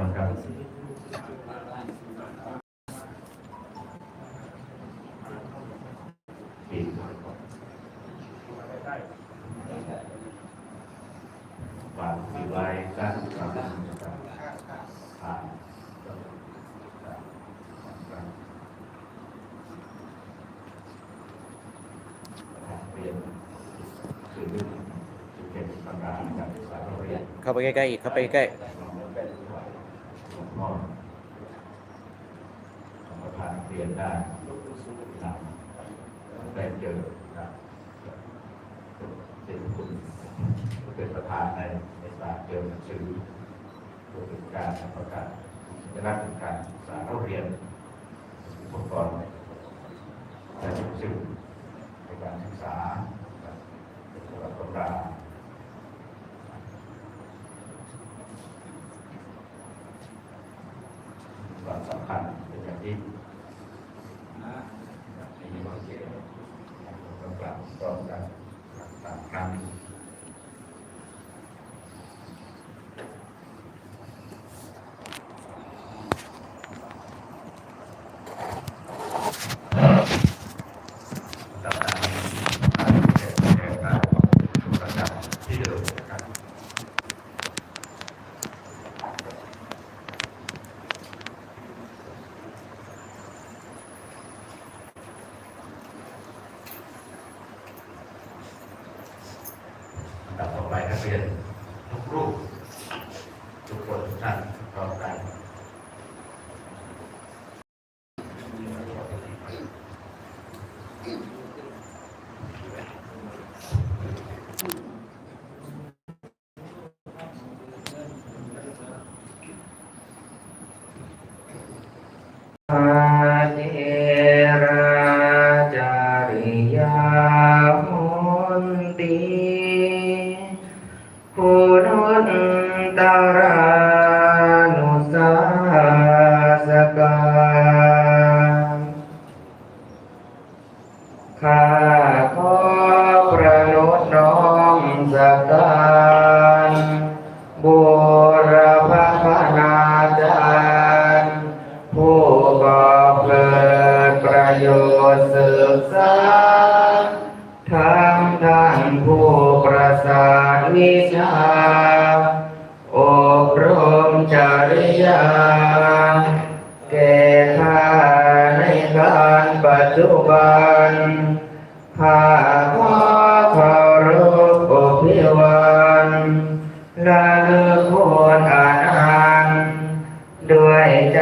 ก่อนครับปีก่อนวางสีไว้ด้านขวานะครับผ่านเรียนคือเป็นตำราการศึกษาเรียนเข้าไปใกล้ๆอีก เข้าไปใกลวงพ่อประธานเรียนได้ครับได้เจอครับเป็นคุณ เป็นประธานในในสาเกี่ยวกับสือเพื่อเป็นการประกาศจะรับการศึกษาเราเรียนอุปกรณ์และสื่อในการศึกษาครับเป็นตำรับตำรา วิชาอบรมจริยา แก่ข้าในการปัจจุบันข้าขอเคารพอภิวันละเลือกควรอานอ่านด้วยใจ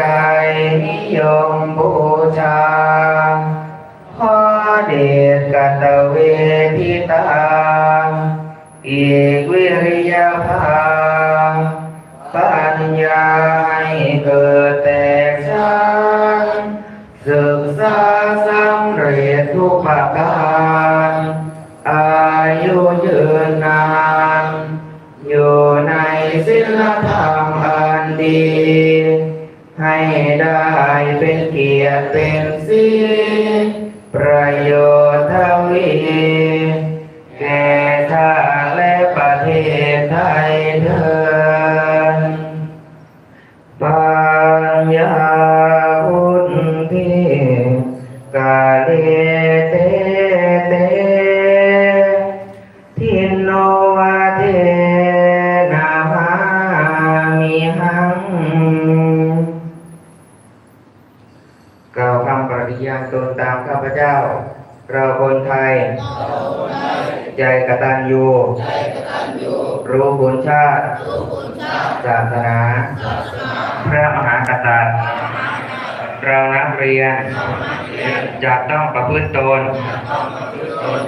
นิยมบูชาขอเดชกัตเวทิตา อีกวิริยภาปัญญาให้เกิดแตกฉานศึกษาสำเร็จทุกประการอายุยืนนานอยู่ในศีลธรรมอันดี ให้ได้เป็นเกียรติเป็นสีประโยชน์ คำปฏิญาณตนตามข้าพเจ้า เราคนไทย ใจกตัญญูรู้บุญชาติ ศาสนา พระมหากษัตริย์เรานักเรียนจะต้องประพฤติตน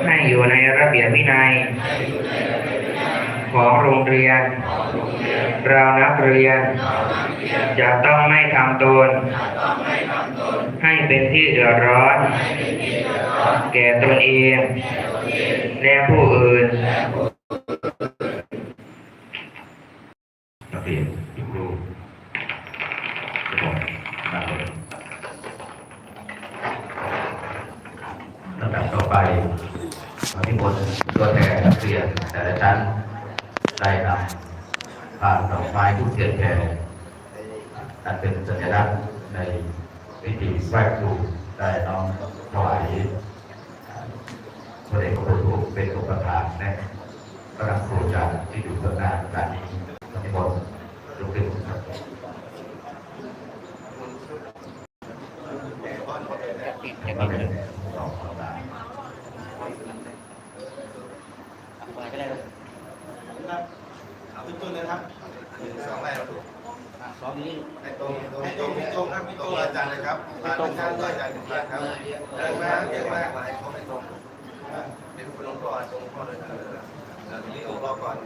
ให้อยู่ในระเบียบวินัย ของโรงเรียน เรานักเรียนจะต้องไม่ทำตน ให้เป็นที่เดือดร้อน แก่ตนเอง และผู้อื่นนักเรียนทุกรูปทุกคนนั่งลงลำดับต่อไปมาที่บนตัวแทนนักเรียนแต่ละชั้นได้นำผ่านดอกไม้ทุกเทียนแผ่ อันเป็นสัญลักษณ์ในพิธีไหว้ครูได้น้อมถวายพระเดชพระคุณครูเป็นอุปถากและพระครูอาจารย์ที่อยู่เบื้องหน้าการนี้นิมนต์ลุกขึ้นครับ เห็นว่าเป็นสองสาม เอาขึ้นต้นเลยครับหนึ่งสองแรกถูก สองนี้ ให้ตรงให้ตรงให้ตรงครับให้ตรงอาจารย์เลยครับอาจารย์อาจารย์ก็อาจารย์ถึงครับเดินมาเดินมาให้เขาให้ตรงเป็นคนลงก่อน ตรงก่อนเลยแล้วทีนี้องรอก่อน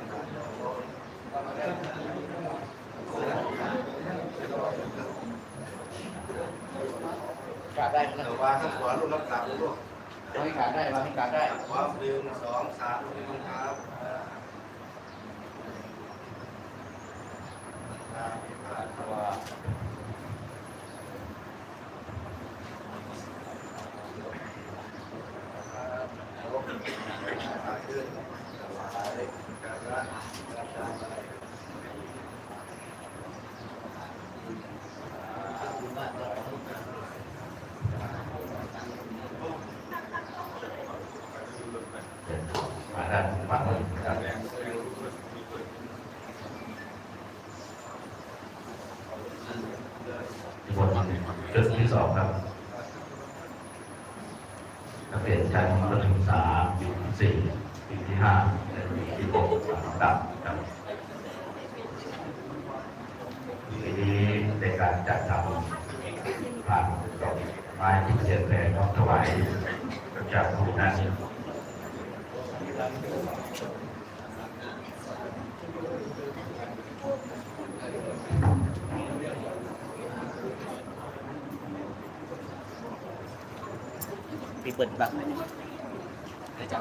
กาดได้นะว่าข้างขวาลูกรับกลับลูกเราให้กาดได้เราให้ขาดได้ขวาหนึ่งสองสามลูกลงครับว่า มาด้านฝั่งนู้นครับนิมนต์จุดที่สองครับนักเรียนชั้นประถมศึกษาปีที่สี่ปีที่ห้าและปีที่หกสามดับครับปีนี้ ในการจัดทำผ่านดอกไม้ที่เสียแพร่ต้องถวายจ้าผู้นั้นปีเปิดบ้างเข้า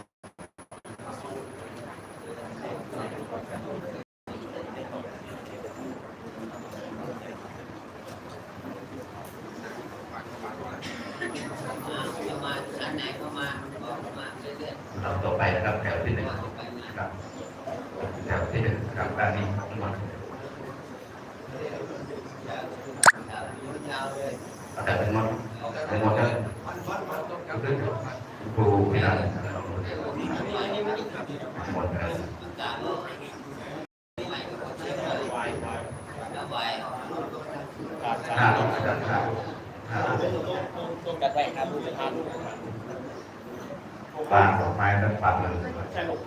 ห้าลูกนะครับห้าห้าลูกกาดได้ครับจะทานวางดอกไม้แล้วปักเลยห้าลูก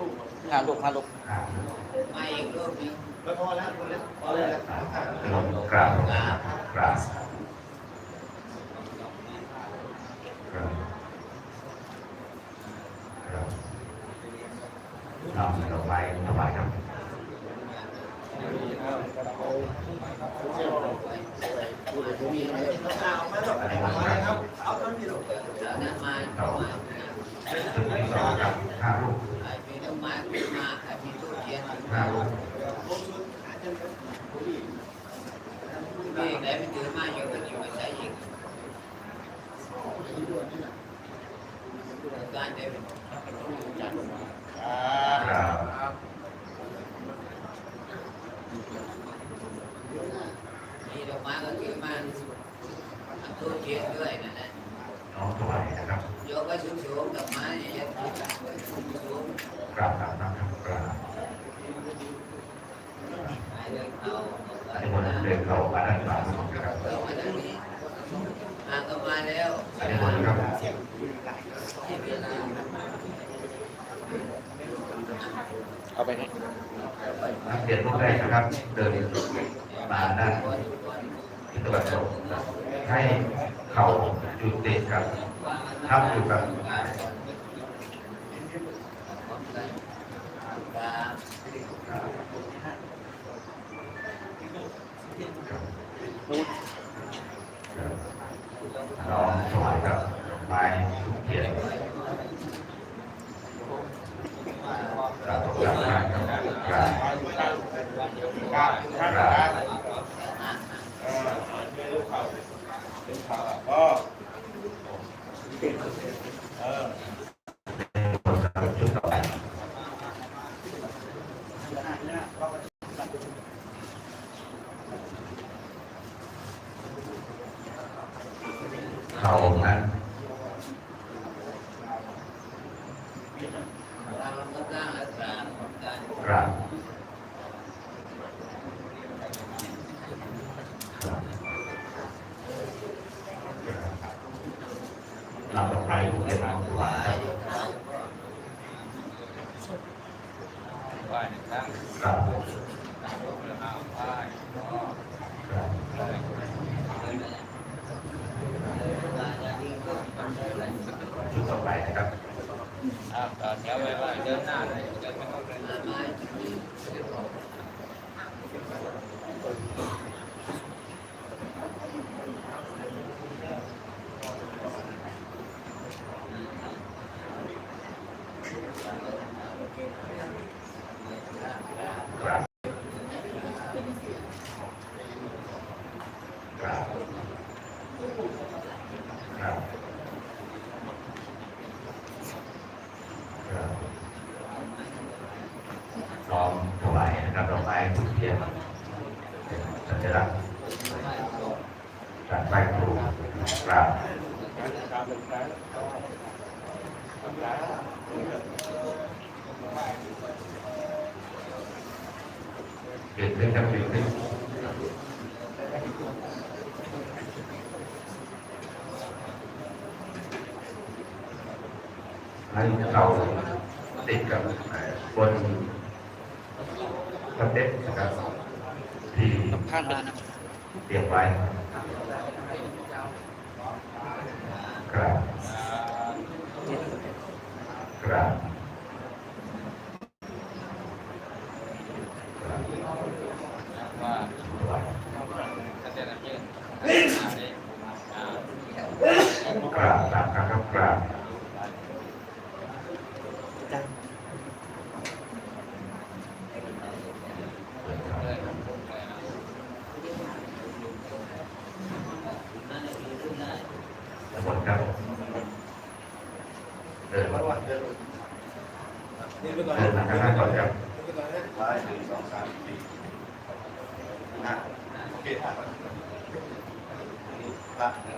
ห้าลูกห้าลูกมาอีกรูปนึงแล้วพอแล้วคนเล็กพอแล้วลงกราบกราบกราบกราบนำดอกไม้ถวายครับ อันนี้ครับจากนั้นมาต่อจุดที่สองครับห้ารมีต้นไม้ขึ้นมาใคร มีตู้เทียนห้าลูกมีไหนไปถือมาอยู่ก็อยู่มาใช้อีกการเดินกราบมีดอกไม้ก็ถือมาตู้เทียนด้วยนั่นแหละน้องถวายนะครับโยกไว้สูงๆดอกไม้เนี่ยยกไว้สูงกราบกราบนะครับกราบๆไปเดินเขาอันนี้วันเดินเข้ามาด้านหลังนะครับเข้ามาทางนี้มาก็มาแล้วอันนี้วันครับที่เวลาเอาไปนี่นักเรียนรุ่นแรกนะครับ เดินมาด้าน ประวันตกให้เข่าจุดติดกับทับอยู่กับ 别擦了。啊。啊 ทุกเทียนสัญลักษณ์การไหว้ครูกราบเปลี่ยนเรื่องครับเปลี่ยนเรื่องให้เราติดกับบน สเต็ปนการสอบที่เตรียมไว้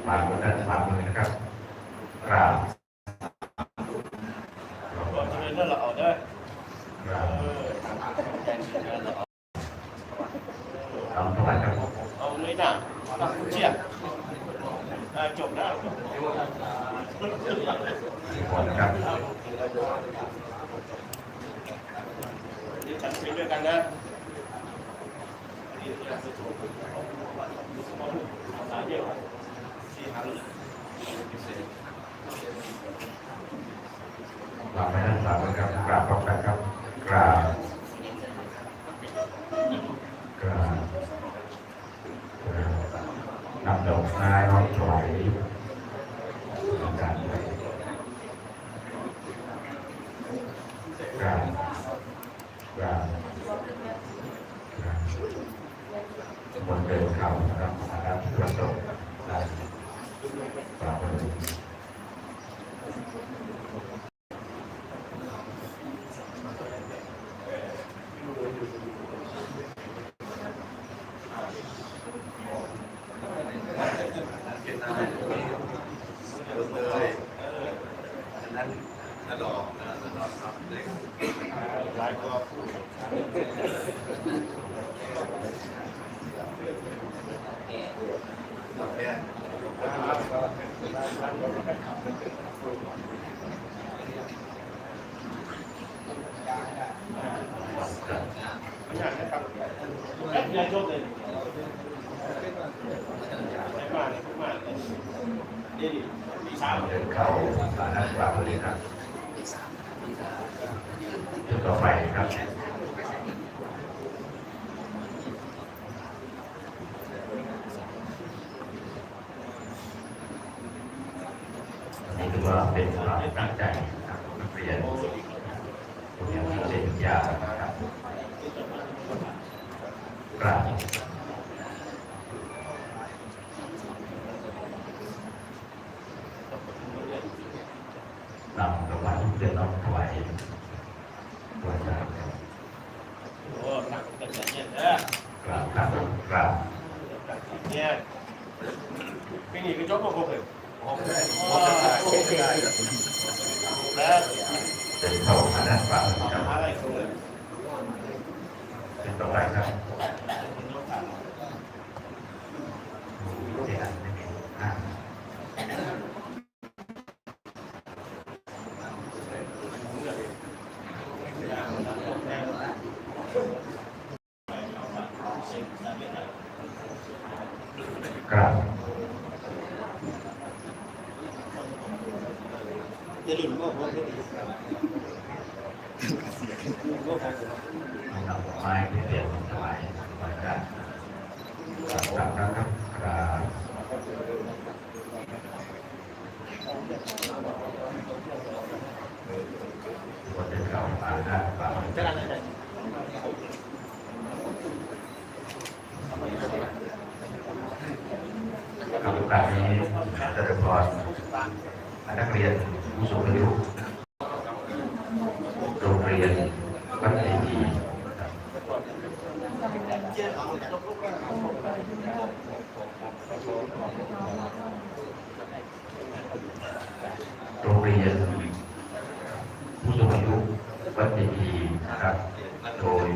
ฝากมือนะครับกราบ เราไม่ได้สามนะครับกราบพร้อมกันครับกราบกราบนำดอกไม้ร้องถวาย เลยอันนั้นตลอดตลอดครับือว่าเป็นความตั้งใจของนักเรียนเรียนเสร็จยาครับกราบ เข้ามาด้านะครับเป็นตรงไปครับที่อันไม่มีอ่าครับ จะหลุดก็พอได้ นำไม้ที่เปลี่ยนถวายไว้กันกราบนะครับกราบวันเดินเข้ามาด้านฝั่งกับโอกาสนี้จะเริ่มก่อนนักเรียนผู้สูงอายุ โรงเรียนวัดเจดีย์โรงเรียนผู้สูงอายุวัดเจดีย์นะครับ โดย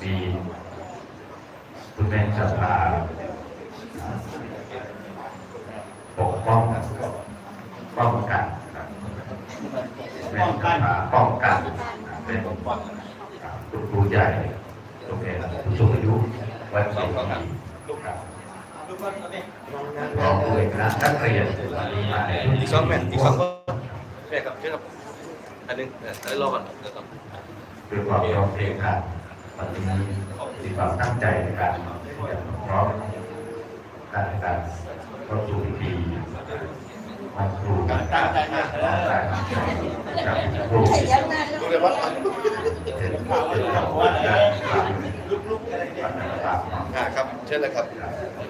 มี คุณแม่สภาปกป้องป้องกันครับป้องกันป้องกันเป็นคุณครูใหญ่โรงเรียนผู้สูงอายุวัดศรีครับรองด้วยคณะนักเรียนวันนี้มาในรุ่นอีกสองแม่อีกสองคนแม่ครับเชื่อครับอันนึงเดี๋ยวรอก่อนเดี๋ยวก่อนด้วยความพร้อมเพรียงกัน วันนี้มีความตั้งใจในการพร้อมการในการเข้าสู่พิธีวันครูตั้งใจมากเลยกับครูดูเลยว่าเป็นเป็นคำว่าการทำลุกๆอะไรเนี่ยอ่าครับเชิญเลยครับ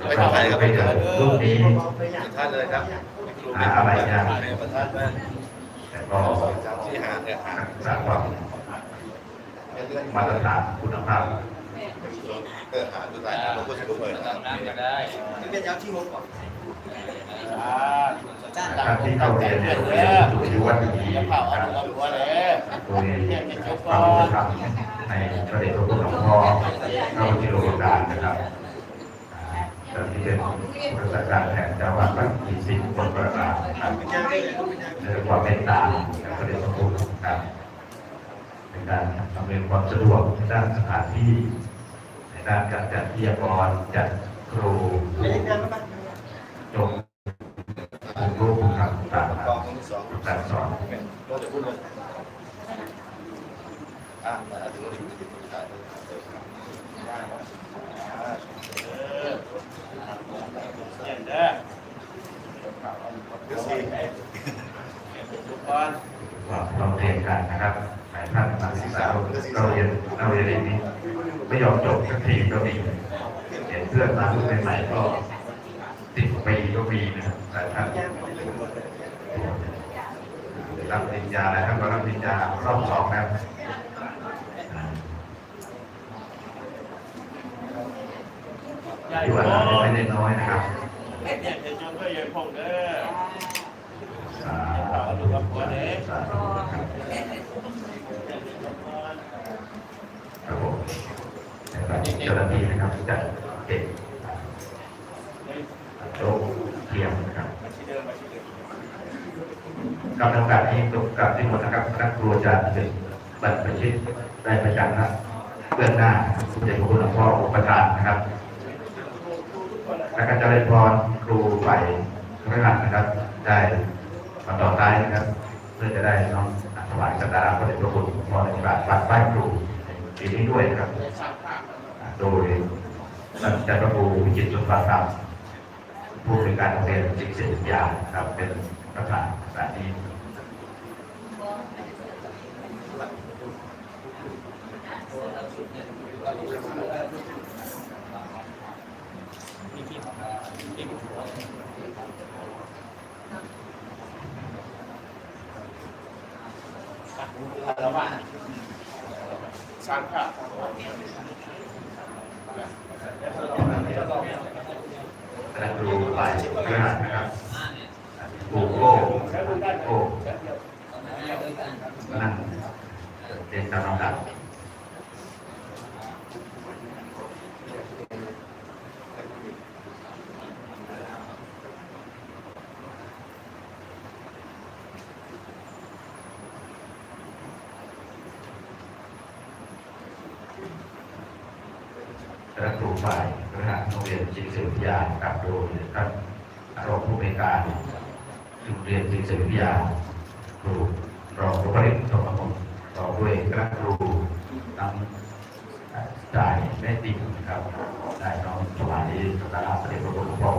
ไปไปทาทางงไหไหนนคครัรับบไปไปเจทาองรูปนี้ท่านเลยครับหาอะไรยากประธานมาแต่ก็ที่หาเนี่ยหารักษาความ มาตรฐานคุณภาพเออหาดูได้เราก็จะเปิดตามน้ำก็ได้นี่เป็นยาที่งบก่อนท่านที่เข้าเรียนเนี่ยอยู่ที่วัดดีนะครับโดยความรู้ธรรมในพระเดชพระคุณหลวงพ่อพระวชิโรดานนะครับที่เป็นผู้รักาการแทนเจ้าวัดวัดอีสิบคนประกาศครับด้วยความเมตตาจากพระเดชพระคุณครับ ในการอำนวยความสะดวกในด้านสถานที่ ในด้านการจัดวิทยากรจัดครูจงผมรู้ผมทำตาม กองที่สอง การสอน เราจะพูดเลยอ่ามาถึงถ่ายเดี๋ยวสิ ความต้องเรียนกันนะครับหลายท่านนักศึกษา เราเรียนเราเรียนอย่างนี้ไม่ยอมจบสักทีก็มีเห็นเพื่อนมารุ่นใหม่ๆก็สิบปีก็มีนะครับหลายท่านรับปริญญาแล้วครับก็รับปริญญารอบสองแล้วอยู่อันนั้นไม่ได้น้อยนะครับเนี่ยจะจนก็ยังคงเด้อสาธุสาธุครับครับผมนะครับ เจ้าหน้าที่นะครับจัดเก็บโต๊ะเทียมนะครับกำลังการนี้ตกกับที่หมดนะครับคณะครูอาจารย์เป็นบรรพชิตได้ประจันนะเบื้องหน้าคุณเด็กคุณหลวงพ่ออุปทานนะครับและการเจริญพรครูฝ่ายพระหัตถ์นะครับ ได้มาต่อท้ายนะครับ เพื่อจะได้น้องถวายสักกาพระเดชพระคุณหลวงพ่อในบาทบัตรไหว้ครูปีนี้ด้วยนะครับ โดยนอาจารย์พระครูวิจิตรสุภาธรรมผู้บริการโรงเรียนจิตศิลปยาครับเป็นประธานแบบนี้สามค่ะ การดูไปเพื่อนนะครับบุโก้โก้นั่งเป็นตามลำดับ ริหารโรงเรียนจิตศึกวิทยากับโดยท่านรองผู้บริการโรงเรียนจิตศึกวิทยาครูรองผู้บริหารสมคมต่อด้วยคณะครูนำจ่ายแม่ติ่งนะครับได้น้องสวายสักการะพระเดชพระคุณหลวง